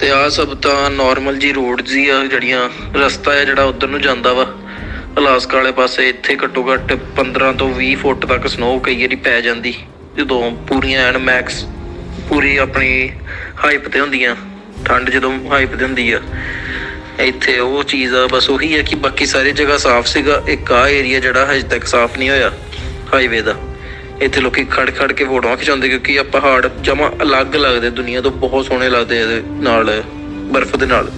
ਤੇ ਆ ਸਭ ਤਾਂ ਨਾਰਮਲ ਜੀ ਰੋਡਸ ਹੀ ਆ, ਜਿਹੜੀਆਂ ਰਸਤਾ ਹੈ ਜਿਹੜਾ ਉਧਰ ਨੂੰ ਜਾਂਦਾ ਵਾ। ਅਲਾਸਕਾ ਵਾਲੇ ਪਾਸੇ ਇੱਥੇ ਘੱਟੋ ਘੱਟ 15 ਤੋਂ 20 ਫੁੱਟ ਤੱਕ ਸਨੋ ਕਈ ਵਾਰੀ ਪੈ ਜਾਂਦੀ, ਜਦੋਂ ਪੂਰੀਆਂ ਐਨ ਮੈਕਸ ਪੂਰੀ ਆਪਣੀ ਹਾਈਪ ਤੇ ਹੁੰਦੀਆਂ, ਠੰਡ ਜਦੋਂ ਹਾਈਪ ਤੇ ਹੁੰਦੀ ਆ। ਇੱਥੇ ਉਹ ਚੀਜ਼ ਆ, ਬਸ ਉਹੀ ਹੈ ਕਿ ਬਾਕੀ ਸਾਰੀ ਜਗ੍ਹਾ ਸਾਫ਼ ਸੀਗਾ, ਇੱਕ ਆ ਏਰੀਆ ਜਿਹੜਾ ਹਜੇ ਤੱਕ ਸਾਫ਼ ਨਹੀਂ ਹੋਇਆ ਹਾਈਵੇ ਦਾ। ਇੱਥੇ ਲੋਕੀ ਖੜ ਖੜ ਕੇ ਫੋਟੋਆਂ ਖਿਚਾਉਂਦੇ ਕਿਉਂਕਿ ਆ ਪਹਾੜ ਜਮਾ ਅਲੱਗ ਲੱਗਦੇ ਦੁਨੀਆ ਤੋਂ ਬਹੁਤ ਸੋਹਣੇ ਲੱਗਦੇ ਇਹਦੇ ਨਾਲ ਬਰਫ਼ ਦੇ ਨਾਲ।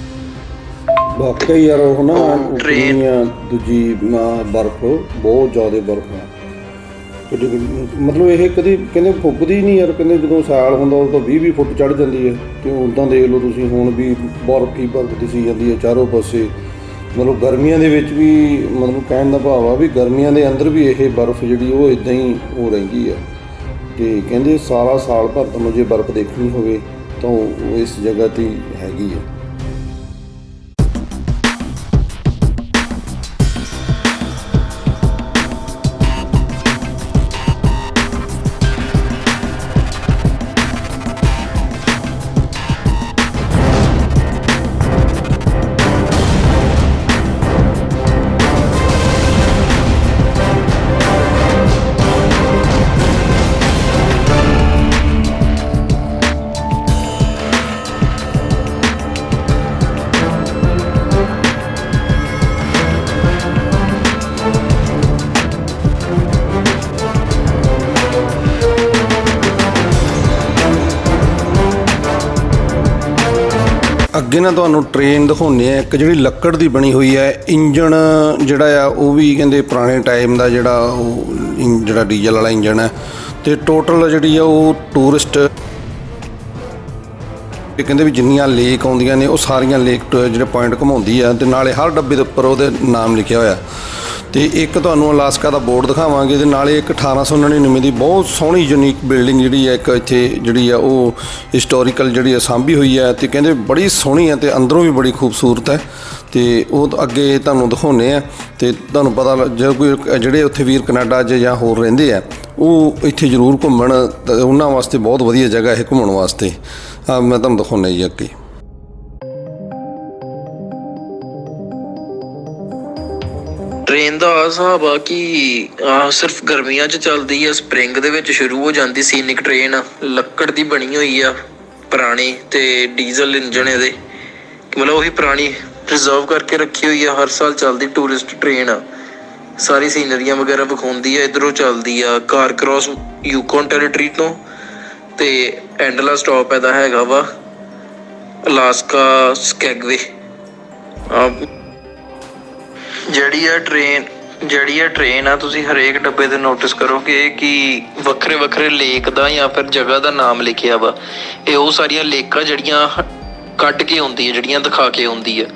ਵਾਕਈ ਯਾਰ ਉਹ ਨਾ ਆ ਦੂਜੀ ਬਰਫ਼ ਬਹੁਤ ਜ਼ਿਆਦਾ ਬਰਫ਼ ਜਿਹੜੀ- ਮਤਲਬ ਇਹ ਕਦੀ ਕਹਿੰਦੇ ਫੁੱਕਦੀ ਨਹੀਂ ਯਾਰ ਕਹਿੰਦੇ ਜਦੋਂ ਸਾਲ ਹੁੰਦਾ ਉਦੋਂ ਤਾਂ 20 20 ਫੁੱਟ ਚੜ ਜਾਂਦੀ ਹੈ। ਤੇ ਉਦਾਂ ਦੇਖ ਲਓ ਤੁਸੀਂ ਹੁਣ ਵੀ ਬਰਫ਼ ਹੀ ਬਰਫ਼ ਦਿਸੀ ਜਾਂਦੀ ਹੈ ਚਾਰੋਂ ਪਾਸੇ। ਮਤਲਬ ਗਰਮੀਆਂ ਦੇ ਵਿੱਚ ਵੀ ਮਤਲਬ ਕਹਿਣ ਦਾ ਭਾਵ ਆ ਵੀ ਗਰਮੀਆਂ ਦੇ ਅੰਦਰ ਵੀ ਇਹ ਬਰਫ਼ ਜਿਹੜੀ ਉਹ ਇਦਾਂ ਹੀ ਹੋ ਰਹਿੰਦੀ ਆ। ਤੇ ਕਹਿੰਦੇ ਸਾਰਾ ਸਾਲ ਭਰ ਤੁਹਾਨੂੰ ਜੇ ਬਰਫ਼ ਦੇਖਣੀ ਹੋਵੇ ਤਾਂ ਉਹ ਇਸ ਜਗ੍ਹਾ ਤੇ ਹੈਗੀ ਆ। ਅੱਗੇ ਨਾ ਤੁਹਾਨੂੰ ਟ੍ਰੇਨ ਦਿਖਾਉਂਦੇ ਆ ਇੱਕ ਜਿਹੜੀ ਲੱਕੜ ਦੀ ਬਣੀ ਹੋਈ ਹੈ, ਇੰਜਣ ਜਿਹੜਾ ਆ, ਉਹ ਵੀ ਕਹਿੰਦੇ ਪੁਰਾਣੇ ਟਾਈਮ ਦਾ ਜਿਹੜਾ ਉਹ ਇੰ- ਜਿਹੜਾ ਡੀਜ਼ਲ ਵਾਲਾ ਇੰਜਣ ਹੈ। ਤੇ ਟੋਟਲ ਜਿਹੜੀ ਆ, ਉਹ ਟੂਰਿਸਟ ਇਹ ਕਹਿੰਦੇ ਵੀ ਜਿੰਨੀਆਂ ਲੇਕ ਆਉਂਦੀਆਂ ਨੇ, ਉਹ ਸਾਰੀਆਂ ਲੇਕ ਟ- ਜਿਹੜੇ ਪੁਆਇੰਟ ਘੁਮਾਉਂਦੀ ਆ। ਤੇ ਨਾਲੇ ਹਰ ਡੱਬੇ ਦੇ ਉੱਪਰ ਉਹਦੇ ਨਾਮ ਲਿਖਿਆ ਹੋਇਆ। ਤੇ ਇੱਕ ਤੁਹਾਨੂੰ ਅਲਾਸਕਾ ਦਾ ਬੋਰਡ ਦਿਖਾਵਾਂਗੇ ਤੇ ਨਾਲੇ ਇੱਕ 1899 ਦੀ ਬਹੁਤ ਸੋਹਣੀ ਯੂਨੀਕ ਬਿਲਡਿੰਗ ਜਿਹੜੀ ਹੈ ਇੱਕ ਇੱਥੇ ਜਿਹੜੀ ਆ ਉਹ ਹਿਸਟੋਰੀਕਲ ਜਿਹੜੀ ਆ ਸਾਂਭੀ ਹੋਈ ਹੈ ਤੇ ਕਹਿੰਦੇ ਬੜੀ ਸੋਹਣੀ ਹੈ ਤੇ ਅੰਦਰੋਂ ਵੀ ਬੜੀ ਖੂਬਸੂਰਤ ਹੈ ਤੇ ਉਹ ਅੱਗੇ ਤੁਹਾਨੂੰ ਦਿਖਾਉਨੇ ਆ ਤੇ ਤੁਹਾਨੂੰ ਪਤਾ ਲੱਗ- ਜੇ ਕੋਈ ਜਿਹੜੇ ਉੱਥੇ ਵੀਰ ਕੈਨੇਡਾ 'ਚ ਜਾਂ ਹੋਰ ਰਹਿੰਦੇ ਆ, ਉਹ ਇੱਥੇ ਜ਼ਰੂਰ ਘੁੰਮਣ ਉਹਨਾਂ ਵਾਸਤੇ ਬਹੁਤ ਵਧੀਆ ਜਗ੍ਹਾ ਹੈ ਘੁੰਮਣ ਵਾਸਤੇ। ਮੈਂ ਤੁਹਾਨੂੰ ਦਿਖਾਉਣਾ ਜੀ ਅੱਗੇ। ਟ੍ਰੇਨ ਦਾ ਆਹ ਹਿਸਾਬ ਆ ਕਿ ਸਿਰਫ ਗਰਮੀਆਂ 'ਚ ਚੱਲਦੀ ਆ, ਸਪ੍ਰਿੰਗ ਦੇ ਵਿੱਚ ਸ਼ੁਰੂ ਹੋ ਜਾਂਦੀ ਸੀਨਿਕ ਟ੍ਰੇਨ। ਲੱਕੜ ਦੀ ਬਣੀ ਹੋਈ ਆ ਪੁਰਾਣੀ ਤੇ ਡੀਜ਼ਲ ਇੰਜਨ ਇਹਦੇ। ਮਤਲਬ ਉਹੀ ਪੁਰਾਣੀ ਪ੍ਰੀਜ਼ਰਵ ਕਰਕੇ ਰੱਖੀ ਹੋਈ ਆ, ਹਰ ਸਾਲ ਚੱਲਦੀ ਟੂਰਿਸਟ ਟ੍ਰੇਨ ਆ। ਸਾਰੀ ਸੀਨਰੀਆਂ ਵਗੈਰਾ ਵਿਖਾਉਂਦੀ ਆ, ਇਧਰੋਂ ਚੱਲਦੀ ਆ, ਕਾਰ ਕ੍ਰਾਸ ਯੂਕਨ ਟੈਰੀਟਰੀ ਤੋਂ ਤੇ ਐਂਡਲਾ ਸਟਾਪ ਇਹਦਾ ਹੈਗਾ ਵਾ ਅਲਾਸਕਾ ਸਕੈਗਵੇ ਆ ਜਿਹੜੀ ਆ ਟ੍ਰੇਨ ਜਿਹੜੀ ਆ ਟ੍ਰੇਨ ਆ, ਤੁਸੀਂ ਹਰੇਕ ਡੱਬੇ ਤੇ ਨੋਟਿਸ ਕਰੋਗੇ ਕਿ ਵੱਖਰੇ ਵੱਖਰੇ ਲੇਕ ਦਾ ਜਾਂ ਫਿਰ ਜਗ੍ਹਾ ਦਾ ਨਾਮ ਲਿਖਿਆ ਵਾ। ਇਹ ਉਹ ਸਾਰੀਆਂ ਲੇਕਾਂ ਜਿਹੜੀਆਂ ਕੱਢ ਕੇ ਆਉਂਦੀ ਹੈ ਜਿਹੜੀਆਂ ਦਿਖਾ ਕੇ ਆਉਂਦੀ ਹੈ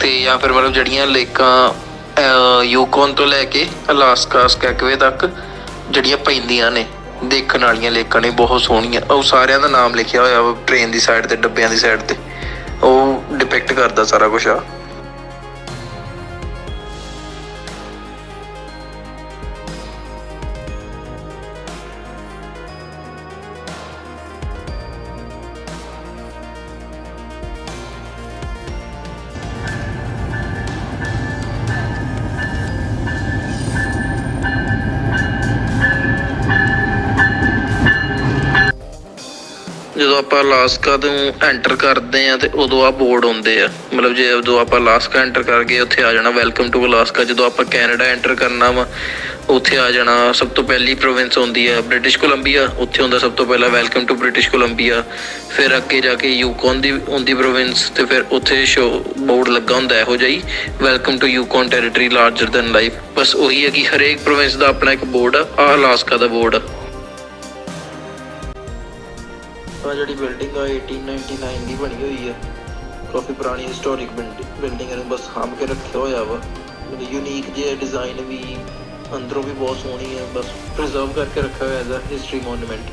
ਤੇ ਜਾਂ ਫਿਰ ਮਤਲਬ ਜਿਹੜੀਆਂ ਲੇਕਾਂ ਯੂਕੋਨ ਤੋਂ ਲੈ ਕੇ ਅਲਾਸਕਾ, ਸਕੈਕਵੇ ਤੱਕ ਜਿਹੜੀਆਂ ਪੈਂਦੀਆਂ ਨੇ, ਦੇਖਣ ਵਾਲੀਆਂ ਲੇਕਾਂ ਨੇ, ਬਹੁਤ ਸੋਹਣੀਆਂ। ਉਹ ਸਾਰਿਆਂ ਦਾ ਨਾਮ ਲਿਖਿਆ ਹੋਇਆ ਵਾ ਟ੍ਰੇਨ ਦੀ ਸਾਈਡ ਤੇ, ਡੱਬਿਆਂ ਦੀ ਸਾਈਡ ਤੇ। ਉਹ ਡਿਪੈਕਟ ਕਰਦਾ ਸਾਰਾ ਕੁਝ ਆ। ਜਦੋਂ ਆਪਾਂ ਅਲਾਸਕਾ ਤੋਂ ਐਂਟਰ ਕਰਦੇ ਆ ਤੇ ਉਦੋਂ ਆ ਬੋਰਡ ਹੁੰਦੇ ਆ। ਮਤਲਬ ਜੇ ਜਦੋਂ ਆਪਾਂ ਅਲਾਸਕਾ ਐਂਟਰ ਕਰ ਗਏ, ਉੱਥੇ ਆ ਜਾਣਾ ਵੈਲਕਮ ਟੂ ਅਲਾਸਕਾ ਜਦੋਂ ਆਪਾਂ ਕੈਨੇਡਾ ਐਂਟਰ ਕਰਨਾ ਵਾ, ਉੱਥੇ ਆ ਜਾਣਾ ਸਭ ਤੋਂ ਪਹਿਲੀ ਪ੍ਰੋਵਿੰਸ ਹੁੰਦੀ ਆ ਬ੍ਰਿਟਿਸ਼ ਕੋਲੰਬੀਆ ਉੱਥੇ ਹੁੰਦਾ ਸਭ ਤੋਂ ਪਹਿਲਾਂ ਵੈਲਕਮ ਟੂ ਬ੍ਰਿਟਿਸ਼ ਕੋਲੰਬੀਆ ਫਿਰ ਅੱਗੇ ਜਾ ਕੇ ਯੂਕਨ ਦੀ ਹੁੰਦੀ ਪ੍ਰੋਵਿੰਸ ਤੇ ਫਿਰ ਉੱਥੇ ਸ਼ੋ ਬੋਰਡ ਲੱਗਾ ਹੁੰਦਾ ਇਹੋ ਜਿਹਾ ਹੀ welcome to Yukon territory larger than life ਬਸ ਉਹੀ ਹੈ ਕਿ ਹਰੇਕ ਪ੍ਰੋਵਿੰਸ ਦਾ ਆਪਣਾ ਇੱਕ ਬੋਰਡ ਆ ਆ ਅਲਾਸਕਾ ਦਾ ਬੋਰਡ ਆ। ਆ ਜਿਹੜੀ ਬਿਲਡਿੰਗ ਆ 1899 ਦੀ ਬਣੀ ਹੋਈ ਆ। ਕਾਫੀ ਪੁਰਾਣੀ ਹਿਸਟੋਰਿਕ ਬਿਲਡਿੰਗ ਇਹਨੂੰ ਬਸ ਸਾਂਭ ਕੇ ਰੱਖਿਆ ਹੋਇਆ ਵਾ। ਯੂਨੀਕ ਜਿਹਾ ਡਿਜ਼ਾਈਨ ਵੀ ਅੰਦਰੋਂ ਵੀ ਬਹੁਤ ਸੋਹਣੀ ਹੈ ਬਸ ਪ੍ਰੀਜ਼ਰਵ ਕਰਕੇ ਰੱਖਿਆ ਹੋਇਆ ਐਜ਼ ਹਿਸਟਰੀ ਮੋਨੂਮੈਂਟ